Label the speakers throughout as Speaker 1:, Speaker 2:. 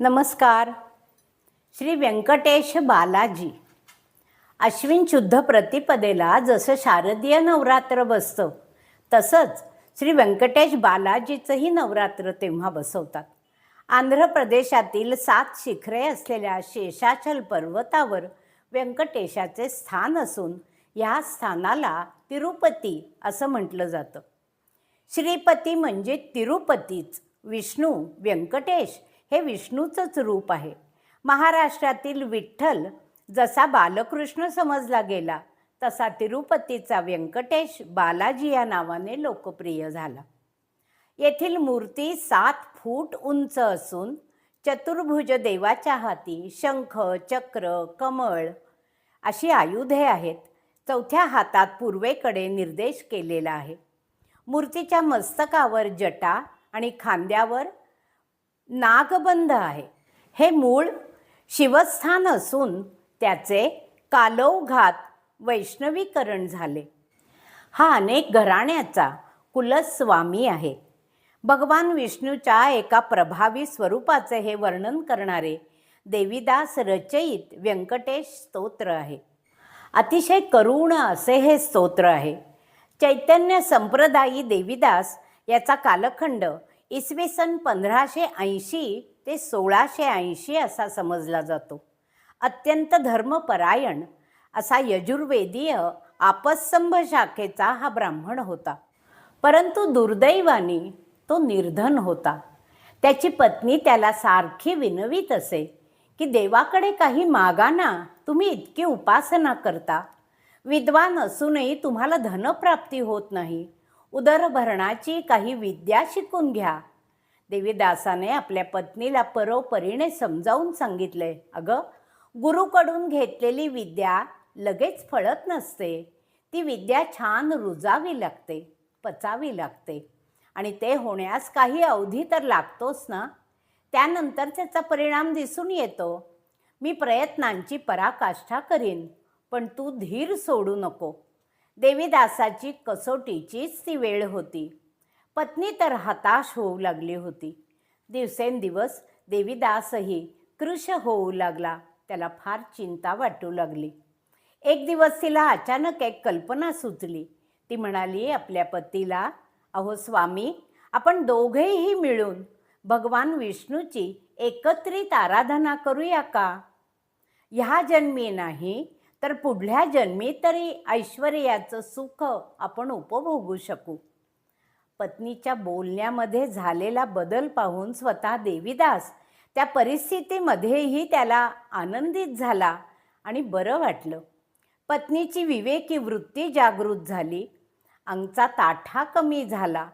Speaker 1: नमस्कार. श्री व्यंकटेश बालाजी. अश्विन शुद्ध प्रतिपदेला जसं शारदीय नवरात्र बसतं तसंच श्री व्यंकटेश बालाजीचंही नवरात्र तेव्हा बसवतात. आंध्र प्रदेशातील सात शिखरे असलेल्या शेषाचल पर्वतावर व्यंकटेशाचे स्थान असून ह्या स्थानाला तिरुपती असं म्हटलं जातं. श्रीपती म्हणजे तिरुपतीच. विष्णू व्यंकटेश हे विष्णूचंच रूप आहे. महाराष्ट्रातील विठ्ठल जसा बालकृष्ण समजला गेला तसा तिरुपतीचा व्यंकटेश बालाजी या नावाने लोकप्रिय झाला. येथील मूर्ती सात फूट उंच असून चतुर्भुज देवाच्या हाती शंख चक्र कमळ अशी आयुधे आहेत. चौथ्या हातात पूर्वेकडे निर्देश केलेला आहे. मूर्तीच्या मस्तकावर जटा आणि खांद्यावर नागबंध आहे. हे मूळ शिवस्थान असून त्याचे कालौघात वैष्णवीकरण झाले. हा अनेक घराण्याचा कुलस्वामी आहे. भगवान विष्णूच्या एका प्रभावी स्वरूपाचे हे वर्णन करणारे देवीदास रचयित व्यंकटेश स्तोत्र आहे. अतिशय करुण असे हे स्तोत्र आहे. चैतन्य संप्रदायी देवीदास याचा कालखंड इसवी सन पंधराशे ऐंशी ते सोळाशे ऐंशी असा समजला जातो. अत्यंत धर्मपरायण असा यजुर्वेदीय आपस्तंभ शाखेचा हा ब्राह्मण होता. परंतु दुर्दैवाने तो निर्धन होता. त्याची पत्नी त्याला सारखी विनवीत असे की देवाकडे काही मागा ना तुम्ही इतकी उपासना करता. विद्वान असूनही तुम्हाला धनप्राप्ती होत नाही. उदरभरणाची काही विद्या शिकून घ्या. देवीदासाने आपल्या पत्नीला परोपरीने समजावून सांगितले अगं गुरुकडून घेतलेली विद्या लगेच फळत नसते. ती विद्या छान रुजावी लागते पचावी लागते. आणि ते होण्यास काही अवधी तर लागतोच ना? त्यानंतर त्याचा परिणाम दिसून येतो. मी प्रयत्नांची पराकाष्ठा करीन पण तू धीर सोडू नको. देवीदासाची कसोटीचीच ती वेळ होती. पत्नी तर हताश होऊ लागली होती. दिवसेंदिवस देवीदासही कृश होऊ लागला. त्याला फार चिंता वाटू लागली. एक दिवस तिला अचानक एक कल्पना सुचली. ती म्हणाली आपल्या पतीला. अहो स्वामी आपण दोघेही मिळून भगवान विष्णूची एकत्रित आराधना करूया का? ह्या जन्मी नाही तर पुढल्या जन्मी तरी ऐश्वर्याचं सुख आपण उपभोगू शकू. पत्नीच्या बोलण्यामध्ये झालेला बदल पाहून स्वतः देवीदास त्या परिस्थितीमध्येही त्याला आनंदित झाला आणि बरं वाटलं. पत्नीची विवेकी वृत्ती जागृत झाली. अंगचा ताठा कमी झाला.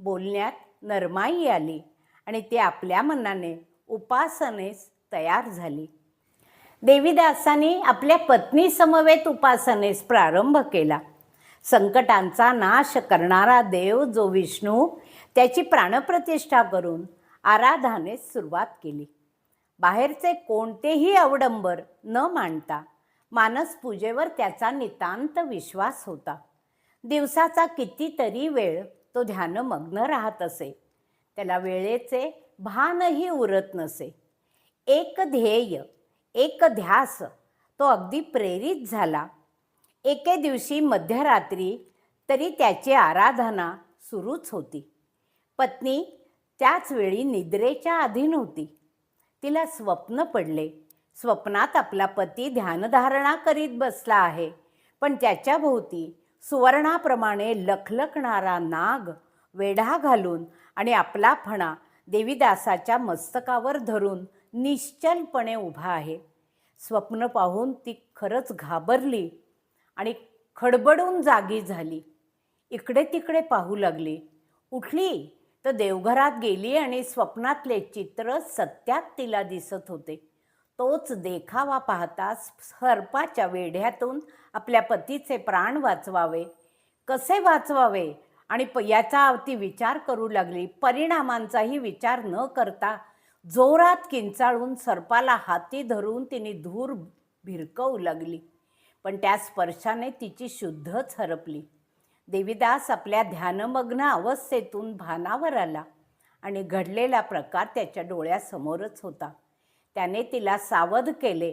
Speaker 1: बोलण्यात नरमाई आली आणि ती आपल्या मनाने उपासनेस तयार झाली. देवीदासांनी आपल्या पत्नीसमवेत उपासनेस प्रारंभ केला. संकटांचा नाश करणारा देव जो विष्णू त्याची प्राणप्रतिष्ठा करून आराधनेस सुरुवात केली. बाहेरचे कोणतेही अवडंबर न मांडता मानसपूजेवर त्याचा नितांत विश्वास होता. दिवसाचा कितीतरी वेळ तो ध्यानमग्न राहत असे. त्याला वेळेचे भानही उरत नसे. एक ध्येय एक ध्यास तो अगदी प्रेरित झाला. एके दिवशी मध्यरात्री तरी त्याची आराधना सुरूच होती. पत्नी त्याच वेळी निद्रेच्या अधीन होती तिला स्वप्न पडले. स्वप्नात आपला पती ध्यानधारणा करीत बसला आहे. पण त्याच्या भोवती सुवर्णाप्रमाणे लखलखणारा नाग वेढा घालून आणि आपला फणा देवीदासाच्या मस्तकावर धरून निश्चलपणे उभा आहे. स्वप्न पाहून ती खरंच घाबरली आणि खडबडून जागी झाली. इकडे तिकडे पाहू लागली. उठली तर देवघरात गेली आणि स्वप्नातले चित्र सत्यात तिला दिसत होते. तोच देखावा पाहता सर्पाच्या वेढ्यातून आपल्या पतीचे प्राण वाचवावे. कसे वाचवावे आणि प याचा ती विचार करू लागली. परिणामांचाही विचार न करता जोरात किंचाळून सर्पाला हाती धरून तिने धूर भिरकवू लागली. पण त्या स्पर्शाने तिची शुद्धच हरपली. देवीदास आपल्या ध्यानमग्न अवस्थेतून भानावर आला आणि घडलेला प्रकार त्याच्या डोळ्यासमोरच होता. त्याने तिला सावध केले.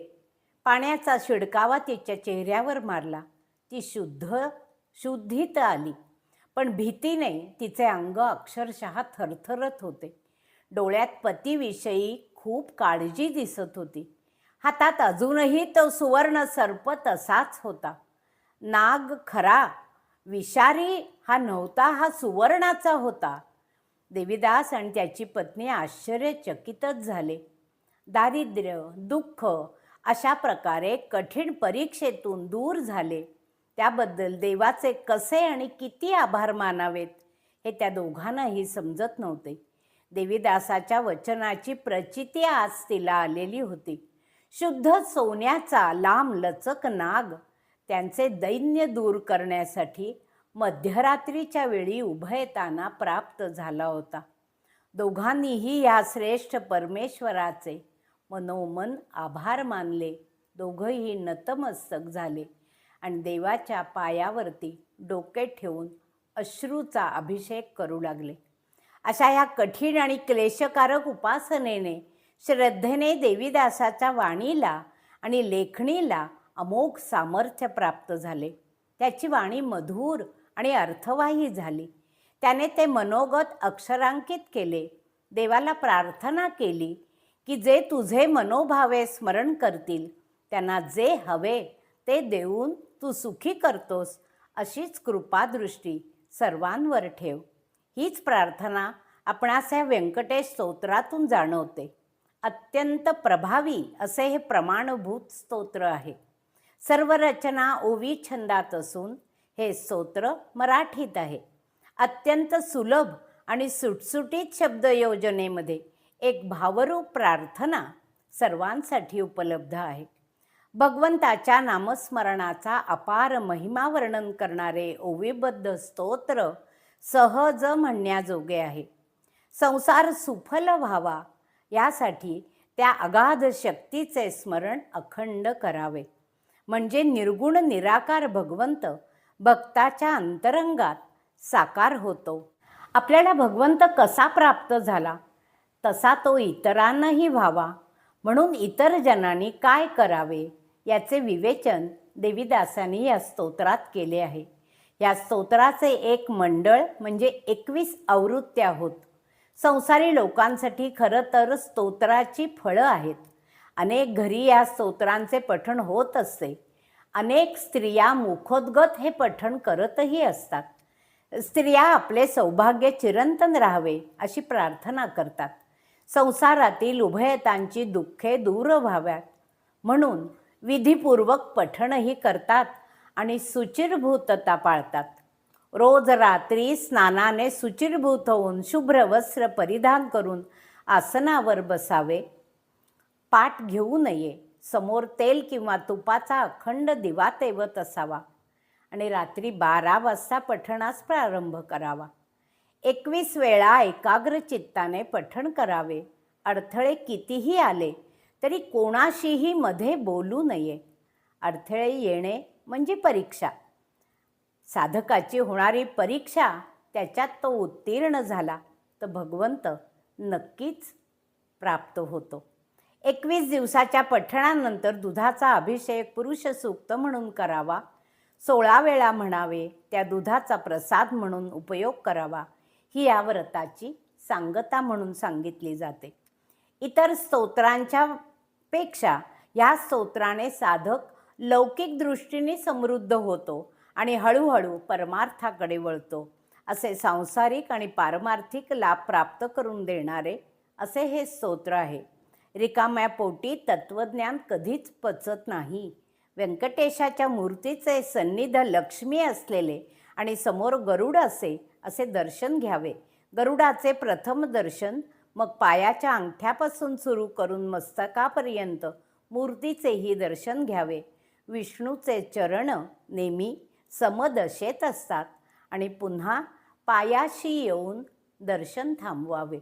Speaker 1: पाण्याचा शिडकावा तिच्या चेहऱ्यावर मारला. ती शुद्ध शुद्धीत आली. पण भीतीने तिचे अंग अक्षरशः थरथरत होते. डोळ्यात पतीविषयी खूप काळजी दिसत होती. हातात अजूनही तो सुवर्ण सर्प तसाच होता. नाग खरा विषारी हा नव्हता हा सुवर्णाचा होता. देवीदास आणि त्याची पत्नी आश्चर्यचकितच झाले. दारिद्र्य दुःख अशा प्रकारे कठीण परीक्षेतून दूर झाले. त्याबद्दल देवाचे कसे आणि किती आभार मानावेत हे त्या दोघांनाही समजत नव्हते. देवीदासाच्या वचनाची प्रचिती आज तिला आलेली होती. शुद्ध सोन्याचा लांब लचक नाग त्यांचे दैन्य दूर करण्यासाठी मध्यरात्रीच्या वेळी उभयताना प्राप्त झाला होता. दोघांनीही या श्रेष्ठ परमेश्वराचे मनोमन आभार मानले. दोघंही नतमस्तक झाले आणि देवाच्या पायावरती डोके ठेवून अश्रूचा अभिषेक करू लागले. अशा ह्या कठीण आणि क्लेशकारक उपासनेने श्रद्धेने देवीदासाच्या वाणीला आणि लेखणीला अमोघ सामर्थ्य प्राप्त झाले. त्याची वाणी मधुर आणि अर्थवाही झाली. त्याने ते मनोगत अक्षरांकित केले. देवाला प्रार्थना केली की जे तुझे मनोभावे स्मरण करतील त्यांना जे हवे ते देऊन तू सुखी करतोस अशीच कृपादृष्टी सर्वांवर ठेव. हीच प्रार्थना आपणास ह्या व्यंकटेश स्तोत्रातून जाणवते. अत्यंत प्रभावी असे हे प्रमाणभूत स्तोत्र आहे. सर्व रचना ओवी छंदात असून हे स्तोत्र मराठीत आहे. अत्यंत सुलभ आणि सुटसुटीत शब्दयोजनेमध्ये एक भावरूप प्रार्थना सर्वांसाठी उपलब्ध आहे. भगवंताच्या नामस्मरणाचा अपार महिमा वर्णन करणारे ओवीबद्ध स्तोत्र सहज म्हणण्याजोगे आहे. संसार सुफल व्हावा यासाठी त्या अगाध शक्तीचे स्मरण अखंड करावे. म्हणजे निर्गुण निराकार भगवंत भक्ताच्या अंतरंगात साकार होतो. आपल्याला भगवंत कसा प्राप्त झाला? तसा तो इतरांनाही व्हावा. म्हणून इतर जनांनी काय करावे? याचे विवेचन देवीदासांनी या स्तोत्रात केले आहे. या स्तोत्राचे एक मंडळ म्हणजे एकवीस आवृत्त्या होत. संसारी लोकांसाठी खरं तर स्तोत्राची फळं आहेत. अनेक घरी या स्तोत्रांचे पठण होत असते. अनेक स्त्रिया मुखोद्गत हे पठण करतही असतात. स्त्रिया आपले सौभाग्य चिरंतन राहावे अशी प्रार्थना करतात. संसारातील उभयतांची दुःखे दूर व्हाव्यात. म्हणून विधीपूर्वक पठणही करतात. आणि सुचिरभूतता पाळतात. रोज रात्री स्नानाने सुचिरभूत होऊन शुभ्र वस्त्र परिधान करून आसनावर बसावे. पाठ घेऊ नये. समोर तेल किंवा तुपाचा अखंड दिवा तेवत असावा आणि रात्री बारा वाजता पठणास प्रारंभ करावा. एकवीस वेळा एकाग्र चित्ताने पठण करावे. अडथळे कितीही आले तरी कोणाशीही मध्ये बोलू नये. अडथळे येणे म्हणजे परीक्षा. साधकाची होणारी परीक्षा त्याच्यात तो उत्तीर्ण झाला तर भगवंत नक्कीच प्राप्त होतो. एकवीस दिवसाच्या पठणानंतर दुधाचा अभिषेक पुरुष सूक्त म्हणून करावा सोळा वेळा म्हणावे त्या दुधाचा प्रसाद म्हणून उपयोग करावा ही या व्रताची सांगता म्हणून सांगितली जाते. इतर स्तोत्रांच्या पेक्षा या स्तोत्राने साधक लौकिक दृष्टीने समृद्ध होतो आणि हळूहळू परमार्थाकडे वळतो. असे सांसारिक आणि पारमार्थिक लाभ प्राप्त करून देणारे असे हे स्तोत्र आहे. रिकाम्या पोटी तत्त्वज्ञान कधीच पचत नाही. व्यंकटेशाच्या मूर्तीचे सन्निध लक्ष्मी असलेले आणि समोर गरुड असे असे दर्शन घ्यावे. गरुडाचे प्रथम दर्शन मग पायाच्या अंगठ्यापासून सुरू करून मस्तकापर्यंत मूर्तीचेही दर्शन घ्यावे. विष्णूचे चरण नेहमी समदशेत असतात आणि पुन्हा पायाशी येऊन दर्शन थांबवावे.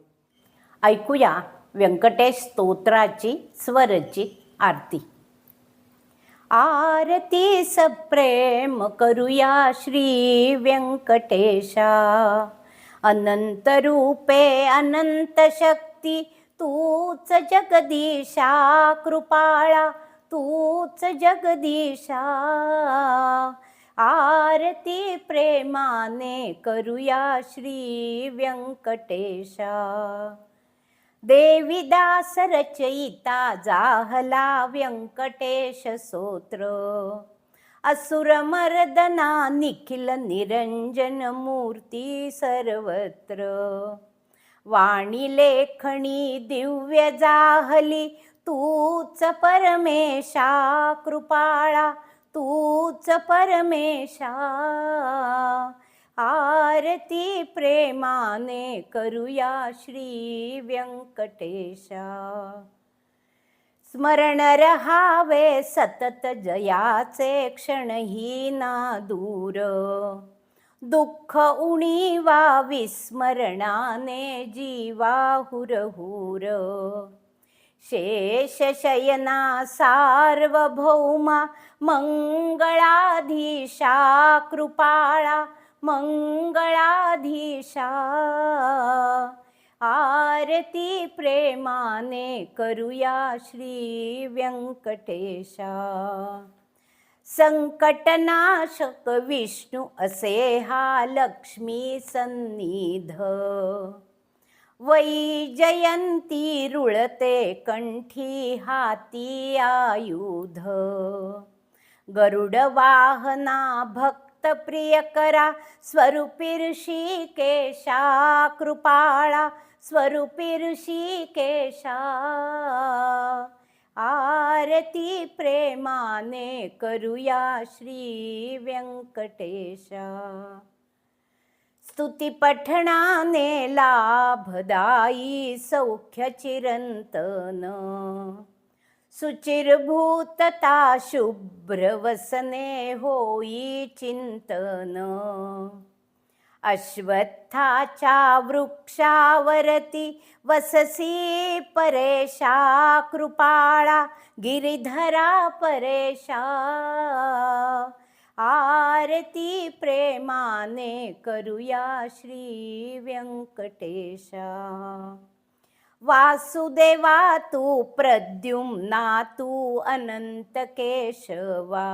Speaker 1: ऐकूया व्यंकटेश स्तोत्राची स्वरची आरती. आरती सप्रेम करूया श्री व्यंकटेशा. अनंत रूपे अनंत शक्ती तूच जगदीशा कृपाळा तूच जगदीशा. आरती प्रेमाने करूया श्री व्यंकटेशा. देविदास रचयिता जाहला व्यंकटेश स्तोत्र असुरमर्दना निखिल निरंजन मूर्ती सर्वत्र. वाणी लेखणी दिव्य जाहली तूच परमेशा कृपाळा तूच परमेशा. आरती प्रेमाने करूया श्री व्यंकटेशा. स्मरण रहावे सतत जयाचे क्षणही ना दूर. दुःख उणीवा विस्मरणाने जीवा हुरहुर. शेषशयना सार्वभौमा मंगळाधीशा कृपाळा मंगळाधीशा। आरती प्रेमाने करुया श्री व्यंकटेशा। संकटनाशक विष्णु असे हा लक्ष्मी सन्निध। वैजयंती रुळते कंठी हाती आयुध. गरुड वाहना भक्त प्रिय करा स्वरूपीर्षी ऋषिकेशा कृपाळा स्वरूपीर्षी ऋषिकेशा आरती प्रेमाने करूया श्री व्यंकटेशा. स्तुती पठणाने लाभदायी सौख्य चिरंतन. सुचिरभूतता शुभ्रवसने होई चिंतन. अश्वत्थाच्या वृक्षावरती वससी परेशा कृपाळा गिरिधरा परेशा. आरती प्रेमाने करूया श्री व्यंकटेशा. वासुदेवा तू प्रद्युम्ना तू अनंत केशवा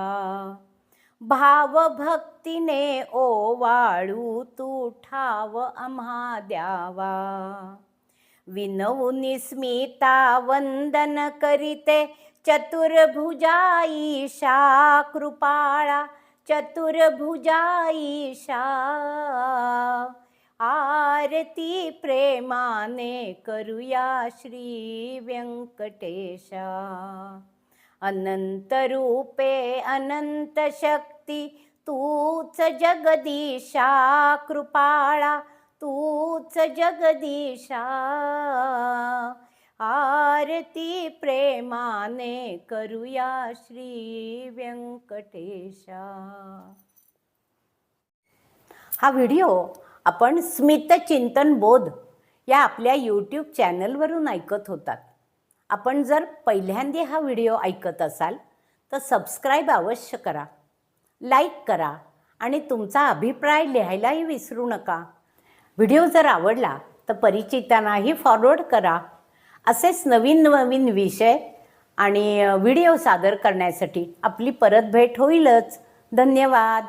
Speaker 1: भावभक्तीने ओवाळू तू ठाव आम्हा द्यावा. विनवून स्मिता वंदन करीते चतुर्भुजा ईशा कृपाळा चतुर्भुजाईशा आरती प्रेमाने करूया श्री व्यंकटेशा. अनंत रूपे अनंत शक्ती तूच जगदीशा कृपाळा तूच जगदीशा. आरती प्रेमाने करूया श्री व्यंकटेशा. हा व्हिडिओ आपण स्मित चिंतन बोध या आपल्या यूट्यूब चॅनलवरून ऐकत होतात. आपण जर पहिल्यांदा हा व्हिडिओ ऐकत असाल तर सबस्क्राईब अवश्य करा लाईक करा आणि तुमचा अभिप्राय लिहायलाही विसरू नका. व्हिडिओ जर आवडला तर परिचितांनाही फॉरवर्ड करा. असेच नवीन नवीन विषय आणि व्हिडिओ सादर करण्यासाठी आपली परत भेट होईलच. धन्यवाद.